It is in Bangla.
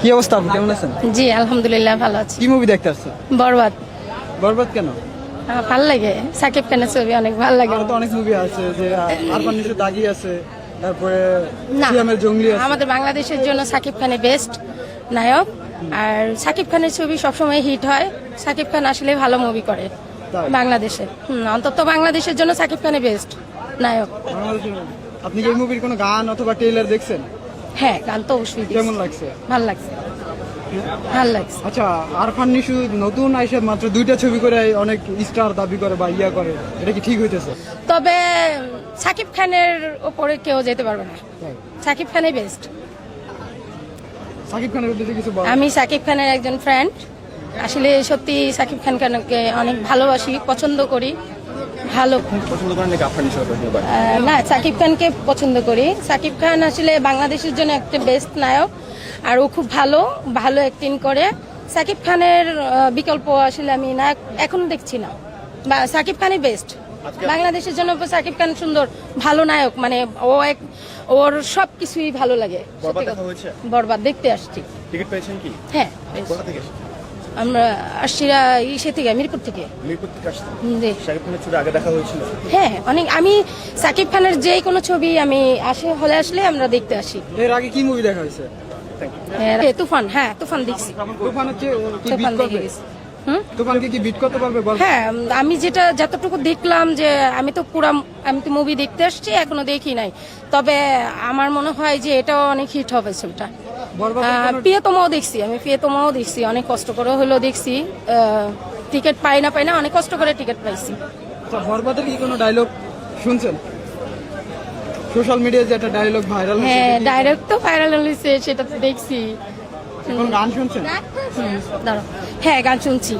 কি অবস্থা আপু কেমন আছেন? জি আলহামদুলিল্লাহ ভালো আছি। কি মুভি দেখতে আসছেন? বরবাদ। বরবাদ কেন? ভালো লাগে। সাকিব খানের ছবি অনেক ভালো লাগে। আরও তো অনেক মুভি আছে যে আরফান নিশো দাগি আছে তারপরে সিয়ামের জঙ্গলি আছে। আমাদের বাংলাদেশের জন্য সাকিব খানের বেস্ট নায়ক। আর সাকিব খানের ছবি সবসময় হিট হয়। সাকিব খান আসলে ভালো মুভি করে? বাংলাদেশে। অন্তত বাংলাদেশের জন্য সাকিব খানের বেস্ট নায়ক। আপনি কি এই মুভির কোনো গান অথবা ট্রেলার দেখছেন? হ্যাঁ গান তো অবশ্যই কেমন লাগছে? ভালো লাগছে। ভালো লাগছে। আচ্ছা আরফান নিশু নতুন আইসা মাত্র দুইটা ছবি করে অনেক স্টার দাবি করে বা ইয়া করে। এটা কি ঠিক হইতেছে? তবে সাকিব খানের ওপরে কেউ যেতে পারবে না। সাকিব খানই বেস্ট সাকিব খানের উদ্দেশ্যে কিছু বল। আমি সাকিব খানের একজন ফ্রেন্ড আসলে সত্যি সাকিব খানকে অনেক ভালোবাসি পছন্দ করি। ভালো। পছন্দ করেন নাকি আফরান নিশোর পছন্দ করেন? না সাকিব খানকে পছন্দ করি। সাকিব খান আসলে বাংলাদেশের জন্য একটা বেস্ট নায়ক আর ও খুব ভালো ভালো অ্যাক্টিং করে। সাকিব খানের বিকল্প আসলে আমি নায়ক এখনও দেখছি না। বা সাকিব খানই বেস্ট বাংলাদেশের জন্য সাকিব খান সুন্দর ভালো নায়ক। মানে ও এক ওর সব কিছুই ভালো লাগে। বরবাদ দেখতে আসছি। টিকিট পেয়েছেন কি? হ্যাঁ কোথা থেকে? আমরা আসছি ইসে থেকে মিরপুর থেকে। মিরপুর থেকে আসছেন? হুম, খানের ছবি আগে দেখা হয়েছিল? হ্যাঁ অনেক আমি সাকিব খানের যে কোনো ছবি আমি আসে হলে আসলে আমরা দেখতে আসি। এর আগে কি মুভি দেখা হয়েছে? হ্যাঁ, তুফান হ্যাঁ তুফান দেখছি। তুফান হচ্ছে তুফান দেখে গেছি। হ্যাঁ আমি যেটা যতটুকু দেখলাম যে আমি তো পুরা আমি তো মুভি দেখতে আসছি এখনও দেখি নাই। তবে আমার মনে হয় যে এটাও অনেক হিট হবে ছবিটা। প্রিয়তমাও দেখছি আমি প্রিয়তমাও দেখছি অনেক কষ্ট করে হলেও দেখছি। টিকিট পাই না পাই না অনেক কষ্ট করে টিকিট পাইছি। আচ্ছা বরবাদের কি কোনো ডায়লগ শুনছেন? সোশ্যাল মিডিয়ায় যে একটা ডায়লগ ভাইরাল হ্যাঁ ডায়লগ তো ভাইরাল হয়েছে সেটা তো দেখছি। গান শুনছেন? হ্যাঁ গান শুনছি।